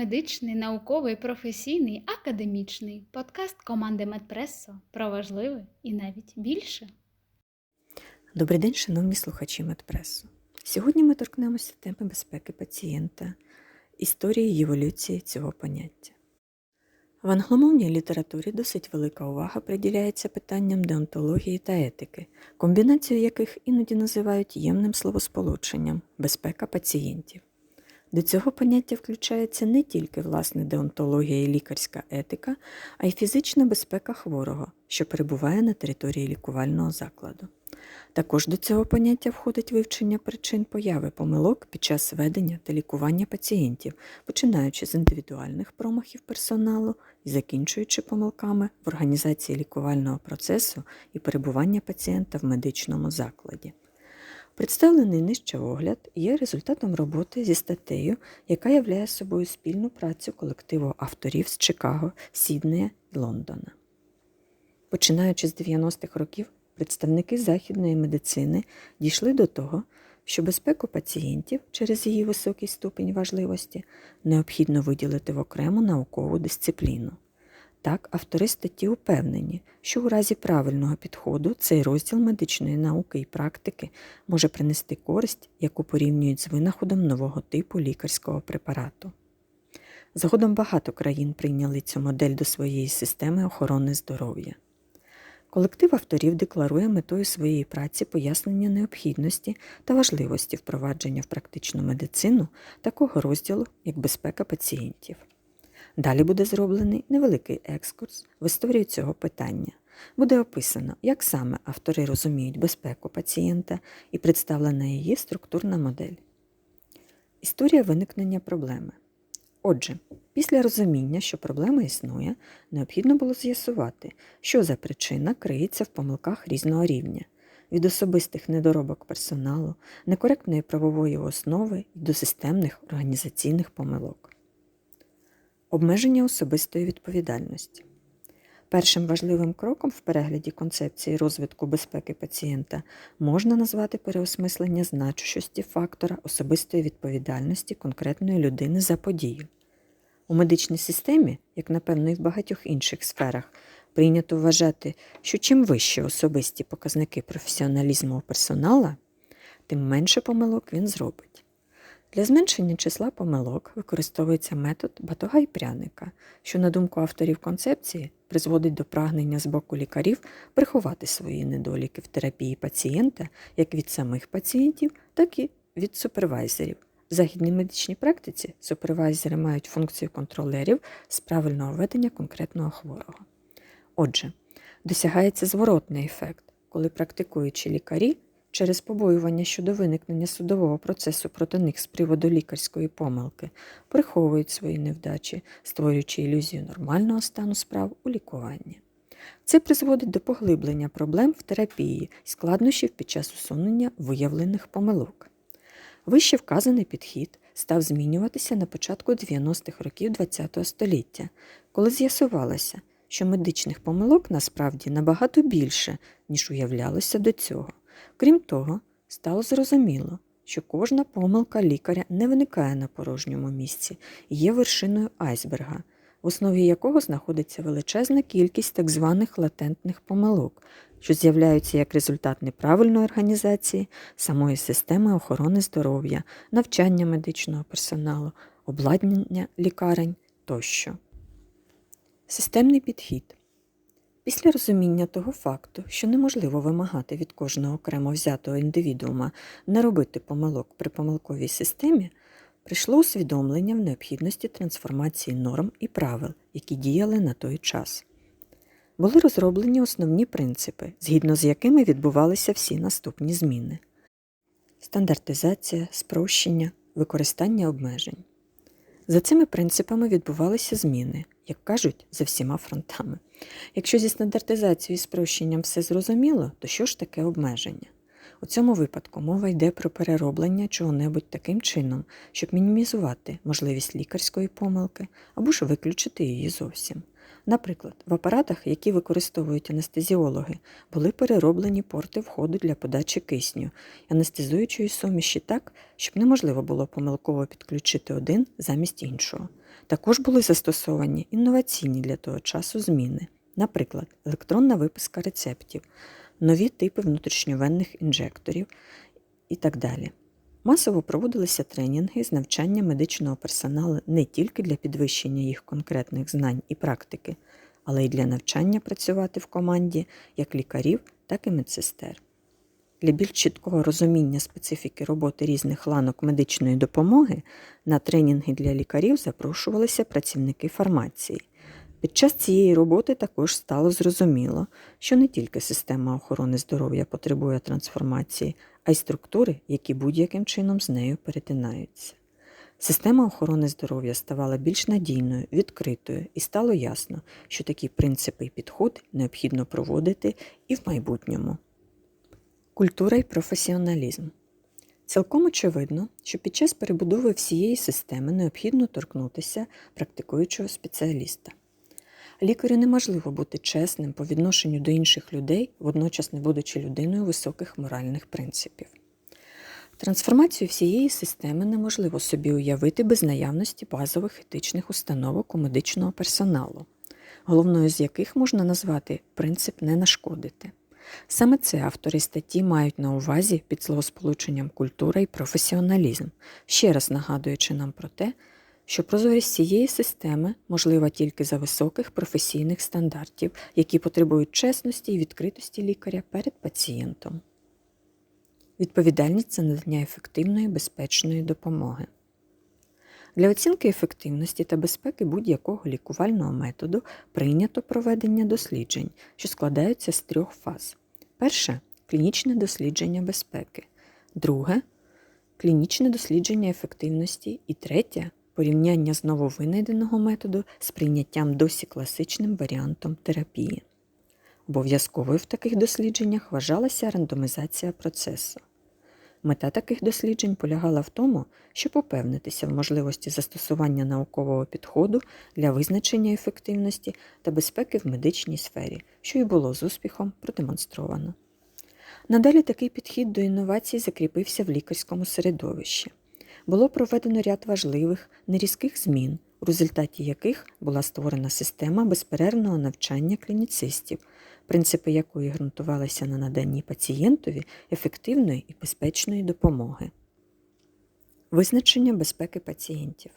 медичний, науковий, професійний, академічний подкаст команди Медпресо про важливе і навіть більше. Добрий день, шановні слухачі Медпресу. Сьогодні ми торкнемося теми безпеки пацієнта, історії еволюції цього поняття. В англомовній літературі досить велика увага приділяється питанням деонтології та етики, комбінацію яких іноді називають ємним словосполученням безпека пацієнтів. До цього поняття включається не тільки власне деонтологія і лікарська етика, а й фізична безпека хворого, що перебуває на території лікувального закладу. Також до цього поняття входить вивчення причин появи помилок під час ведення та лікування пацієнтів, починаючи з індивідуальних промахів персоналу і закінчуючи помилками в організації лікувального процесу і перебування пацієнта в медичному закладі. Представлений нижче огляд є результатом роботи зі статтею, яка являє собою спільну працю колективу авторів з Чикаго, Сіднея і Лондона. Починаючи з 90-х років, представники західної медицини дійшли до того, що безпеку пацієнтів через її високий ступінь важливості необхідно виділити в окрему наукову дисципліну. Так, автори статті упевнені, що у разі правильного підходу цей розділ медичної науки і практики може принести користь, яку порівнюють з винаходом нового типу лікарського препарату. Згодом багато країн прийняли цю модель до своєї системи охорони здоров'я. Колектив авторів декларує метою своєї праці пояснення необхідності та важливості впровадження в практичну медицину такого розділу, як безпека пацієнтів. Далі буде зроблений невеликий екскурс в історію цього питання. Буде описано, як саме автори розуміють безпеку пацієнта і представлена її структурна модель. Історія виникнення проблеми. Отже, після розуміння, що проблема існує, необхідно було з'ясувати, що за причина криється в помилках різного рівня від особистих недоробок персоналу, некоректної правової основи до системних організаційних помилок. Обмеження особистої відповідальності. Першим важливим кроком в перегляді концепції розвитку безпеки пацієнта можна назвати переосмислення значущості фактора особистої відповідальності конкретної людини за подію. У медичній системі, як напевно і в багатьох інших сферах, прийнято вважати, що чим вищі особисті показники професіоналізму персонала, тим менше помилок він зробить. Для зменшення числа помилок використовується метод батога і пряника, що, на думку авторів концепції, призводить до прагнення з боку лікарів приховати свої недоліки в терапії пацієнта як від самих пацієнтів, так і від супервайзерів. В західній медичній практиці супервайзери мають функцію контролерів з правильного ведення конкретного хворого. Отже, досягається зворотний ефект, коли практикуючі лікарі через побоювання щодо виникнення судового процесу проти них з приводу лікарської помилки приховують свої невдачі, створюючи ілюзію нормального стану справ у лікуванні. Це призводить до поглиблення проблем в терапії і складнощів під час усунення виявлених помилок. Вище вказаний підхід став змінюватися на початку 90-х років ХХ століття, коли з'ясувалося, що медичних помилок насправді набагато більше, ніж уявлялося до цього. Крім того, стало зрозуміло, що кожна помилка лікаря не виникає на порожньому місці є вершиною айсберга, в основі якого знаходиться величезна кількість так званих латентних помилок, що з'являються як результат неправильної організації самої системи охорони здоров'я, навчання медичного персоналу, обладнання лікарень тощо. Системний підхід. Після розуміння того факту, що неможливо вимагати від кожного окремо взятого індивідуума не робити помилок при помилковій системі, прийшло усвідомлення в необхідності трансформації норм і правил, які діяли на той час. Були розроблені основні принципи, згідно з якими відбувалися всі наступні зміни: стандартизація, спрощення, використання обмежень. За цими принципами відбувалися зміни, як кажуть, за всіма фронтами. Якщо зі стандартизацією і спрощенням все зрозуміло, то що ж таке обмеження? У цьому випадку мова йде про перероблення чого-небудь таким чином, щоб мінімізувати можливість лікарської помилки або ж виключити її зовсім. Наприклад, в апаратах, які використовують анестезіологи, були перероблені порти входу для подачі кисню анестезуючої суміші так, щоб неможливо було помилково підключити один замість іншого. Також були застосовані інноваційні для того часу зміни, наприклад, електронна виписка рецептів, нові типи внутрішньовенних інжекторів і так далі. Масово проводилися тренінги з навчання медичного персоналу не тільки для підвищення їх конкретних знань і практики, але й для навчання працювати в команді як лікарів, так і медсестер. Для більш чіткого розуміння специфіки роботи різних ланок медичної допомоги на тренінги для лікарів запрошувалися працівники фармації. Під час цієї роботи також стало зрозуміло, що не тільки система охорони здоров'я потребує трансформації, а й структури, які будь-яким чином з нею перетинаються. Система охорони здоров'я ставала більш надійною, відкритою, і стало ясно, що такі принципи і підходи необхідно проводити і в майбутньому. Культура і професіоналізм. Цілком очевидно, що під час перебудови всієї системи необхідно торкнутися практикуючого спеціаліста. Лікарю неможливо бути чесним по відношенню до інших людей, водночас не будучи людиною високих моральних принципів. Трансформацію всієї системи неможливо собі уявити без наявності базових етичних установок у медичного персоналу, головною з яких можна назвати принцип не нашкодити. Саме це автори статті мають на увазі під словосполученням культура і професіоналізм, ще раз нагадуючи нам про те, що прозорість цієї системи можлива тільки за високих професійних стандартів, які потребують чесності і відкритості лікаря перед пацієнтом. Відповідальність за надання ефективної безпечної допомоги. Для оцінки ефективності та безпеки будь-якого лікувального методу прийнято проведення досліджень, що складаються з трьох фаз. Перше клінічне дослідження безпеки, друге клінічне дослідження ефективності і третє порівняння з нововинайденого методу з прийняттям досі класичним варіантом терапії. Обов'язковою в таких дослідженнях вважалася рандомізація процесу. Мета таких досліджень полягала в тому, щоб упевнитися в можливості застосування наукового підходу для визначення ефективності та безпеки в медичній сфері, що й було з успіхом продемонстровано. Надалі такий підхід до інновацій закріпився в лікарському середовищі. Було проведено ряд важливих, нерізких змін, у результаті яких була створена система безперервного навчання клініцистів, принципи якої ґрунтувалися на наданні пацієнтові ефективної і безпечної допомоги. Визначення безпеки пацієнтів.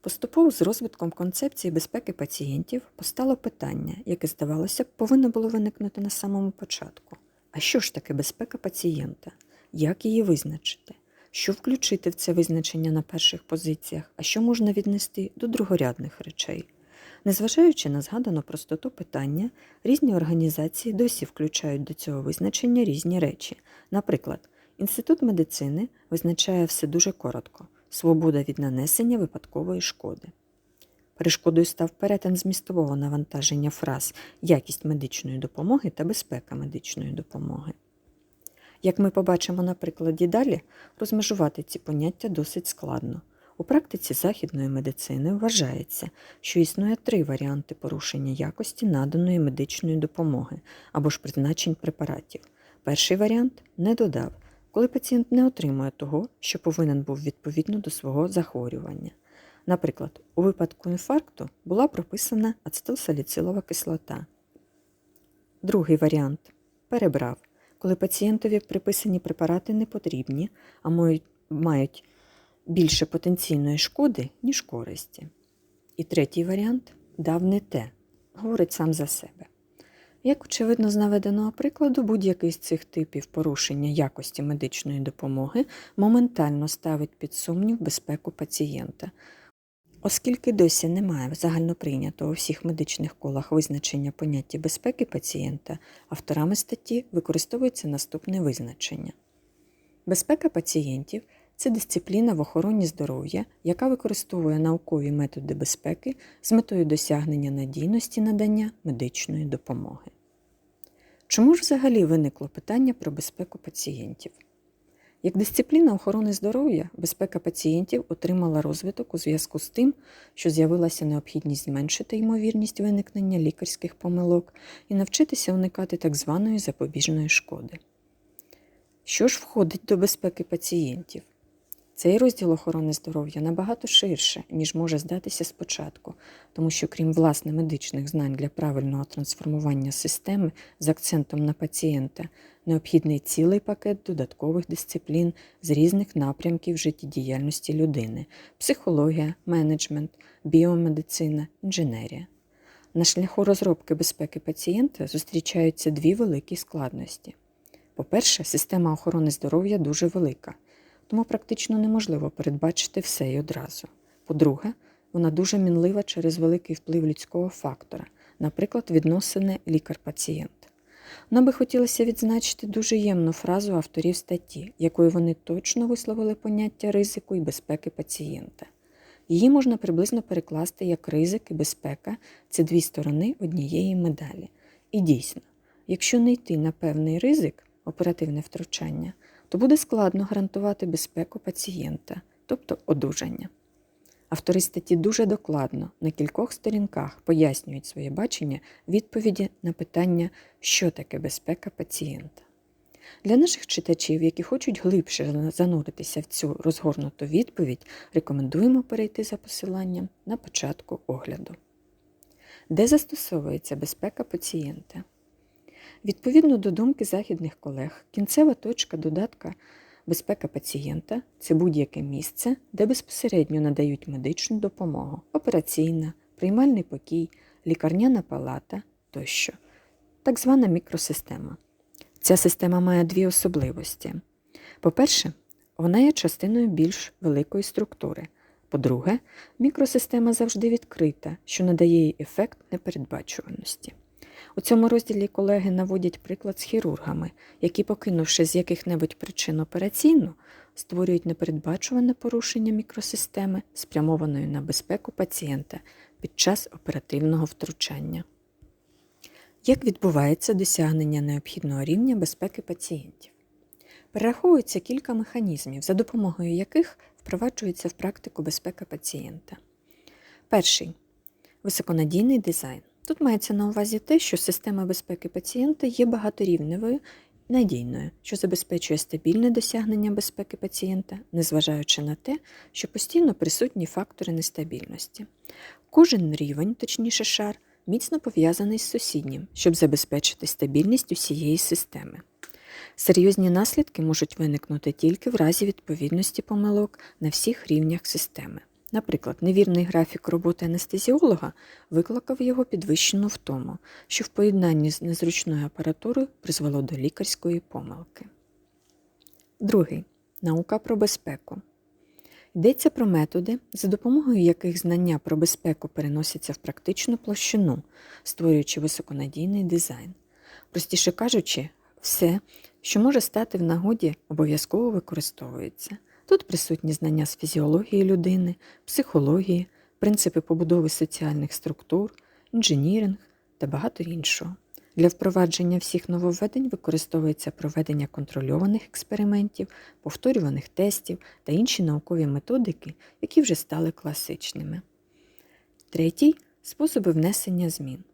Поступово з розвитком концепції безпеки пацієнтів постало питання, яке, здавалося б, повинно було виникнути на самому початку. А що ж таке безпека пацієнта? Як її визначити? Що включити в це визначення на перших позиціях, а що можна віднести до другорядних речей? Незважаючи на згадану простоту питання, різні організації досі включають до цього визначення різні речі. Наприклад, Інститут медицини визначає все дуже коротко свобода від нанесення випадкової шкоди. Перешкодою став перетин змістового навантаження фраз якість медичної допомоги та безпека медичної допомоги. Як ми побачимо на прикладі далі, розмежувати ці поняття досить складно. У практиці західної медицини вважається, що існує три варіанти порушення якості наданої медичної допомоги або ж призначень препаратів. Перший варіант не додав, коли пацієнт не отримує того, що повинен був відповідно до свого захворювання. Наприклад, у випадку інфаркту була прописана ацетилсаліцилова кислота. Другий варіант перебрав, коли пацієнтові приписані препарати не потрібні, а мають більше потенційної шкоди, ніж користі. І третій варіант дав не те, говорить сам за себе. Як очевидно з наведеного прикладу, будь-який з цих типів порушення якості медичної допомоги моментально ставить під сумнів безпеку пацієнта. Оскільки досі немає загальноприйнятого у всіх медичних колах визначення поняття безпеки пацієнта, авторами статті використовується наступне визначення. Безпека пацієнтів це дисципліна в охороні здоров'я, яка використовує наукові методи безпеки з метою досягнення надійності надання медичної допомоги. Чому ж взагалі виникло питання про безпеку пацієнтів? Як дисципліна охорони здоров'я, безпека пацієнтів отримала розвиток у зв'язку з тим, що з'явилася необхідність зменшити ймовірність виникнення лікарських помилок і навчитися уникати так званої запобіжної шкоди. Що ж входить до безпеки пацієнтів? Цей розділ охорони здоров'я набагато ширше, ніж може здатися спочатку, тому що крім власне медичних знань для правильного трансформування системи з акцентом на пацієнта, необхідний цілий пакет додаткових дисциплін з різних напрямків життєдіяльності людини психологія, менеджмент, біомедицина, інженерія. На шляху розробки безпеки пацієнта зустрічаються дві великі складності. По-перше, система охорони здоров'я дуже велика, тому практично неможливо передбачити все й одразу. По-друге, вона дуже мінлива через великий вплив людського фактора, наприклад, відносини лікар-пацієнт. Нам би хотілося відзначити дуже ємну фразу авторів статті, якою вони точно висловили поняття ризику і безпеки пацієнта. Її можна приблизно перекласти як ризик і безпека це дві сторони однієї медалі. І дійсно, якщо не йти на певний ризик, оперативне втручання, то буде складно гарантувати безпеку пацієнта, тобто одужання. Автори статті дуже докладно на кількох сторінках пояснюють своє бачення відповіді на питання, що таке безпека пацієнта. Для наших читачів, які хочуть глибше зануритися в цю розгорнуту відповідь, рекомендуємо перейти за посиланням на початку огляду. Де застосовується безпека пацієнта? Відповідно до думки західних колег, кінцева точка додатка безпека пацієнта це будь-яке місце, де безпосередньо надають медичну допомогу, операційна, приймальний покій, лікарняна палата тощо, так звана мікросистема. Ця система має дві особливості. По-перше, вона є частиною більш великої структури. По-друге, мікросистема завжди відкрита, що надає їй ефект непередбачуваності. У цьому розділі колеги наводять приклад з хірургами, які, покинувши з яких-небудь причин операційну, створюють непередбачуване порушення мікросистеми, спрямованої на безпеку пацієнта під час оперативного втручання. Як відбувається досягнення необхідного рівня безпеки пацієнтів? Перераховується кілька механізмів, за допомогою яких впроваджується в практику безпека пацієнта. Перший високонадійний дизайн. Тут мається на увазі те, що система безпеки пацієнта є багаторівневою надійною, що забезпечує стабільне досягнення безпеки пацієнта, незважаючи на те, що постійно присутні фактори нестабільності. Кожен рівень, точніше шар, міцно пов'язаний з сусіднім, щоб забезпечити стабільність усієї системи. Серйозні наслідки можуть виникнути тільки в разі відповідності помилок на всіх рівнях системи. Наприклад, невірний графік роботи анестезіолога викликав його підвищену втому, що в поєднанні з незручною апаратурою призвело до лікарської помилки. Другий наука про безпеку. Йдеться про методи, за допомогою яких знання про безпеку переносяться в практичну площину, створюючи високонадійний дизайн. Простіше кажучи, все, що може стати в нагоді, обов'язково використовується. Тут присутні знання з фізіології людини, психології, принципи побудови соціальних структур, інженіринг та багато іншого. Для впровадження всіх нововведень використовується проведення контрольованих експериментів, повторюваних тестів та інші наукові методики, які вже стали класичними. Третій способи внесення змін.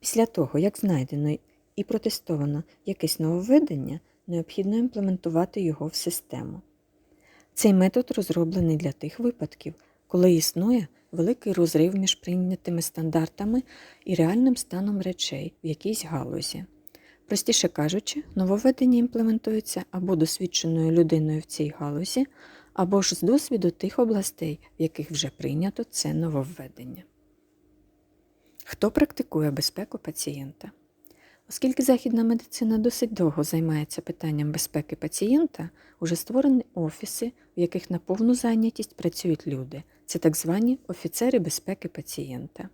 Після того, як знайдено і протестовано якесь нововведення, необхідно імплементувати його в систему. Цей метод розроблений для тих випадків, коли існує великий розрив між прийнятими стандартами і реальним станом речей в якійсь галузі. Простіше кажучи, нововведення імплементується або досвідченою людиною в цій галузі, або ж з досвіду тих областей, в яких вже прийнято це нововведення. Хто практикує безпеку пацієнта? Оскільки західна медицина досить довго займається питанням безпеки пацієнта, уже створені офіси, в яких на повну зайнятість працюють люди. Це так звані офіцери безпеки пацієнта.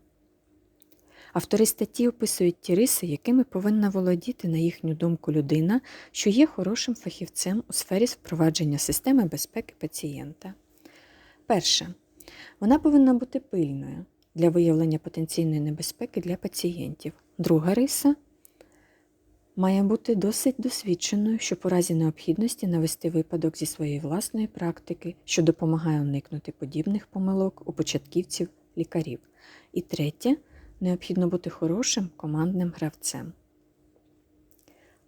Автори статті описують ті риси, якими повинна володіти, на їхню думку, людина, що є хорошим фахівцем у сфері впровадження системи безпеки пацієнта. Перше, вона повинна бути пильною для виявлення потенційної небезпеки для пацієнтів. Друга риса має бути досить досвідченою, щоб у разі необхідності навести випадок зі своєї власної практики, що допомагає уникнути подібних помилок у початківців лікарів. І третє, необхідно бути хорошим командним гравцем.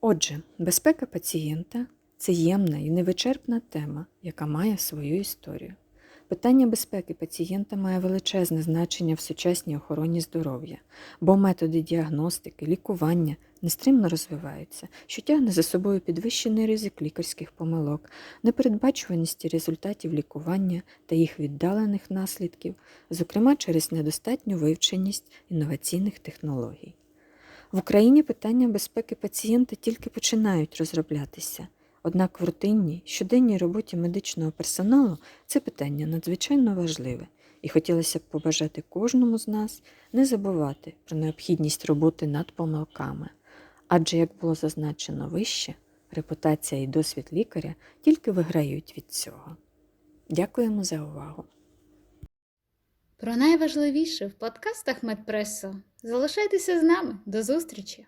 Отже, безпека пацієнта це ємна і невичерпна тема, яка має свою історію. Питання безпеки пацієнта має величезне значення в сучасній охороні здоров'я, бо методи діагностики, лікування нестримно розвиваються, що тягне за собою підвищений ризик лікарських помилок, непередбачуваності результатів лікування та їх віддалених наслідків, зокрема через недостатню вивченість інноваційних технологій. В Україні питання безпеки пацієнта тільки починають розроблятися. Однак в рутинній щоденній роботі медичного персоналу це питання надзвичайно важливе, і хотілося б побажати кожному з нас не забувати про необхідність роботи над помилками. Адже, як було зазначено вище, репутація і досвід лікаря тільки виграють від цього. Дякуємо за увагу! Про найважливіше в подкастах Медпресо. Залишайтеся з нами. До зустрічі!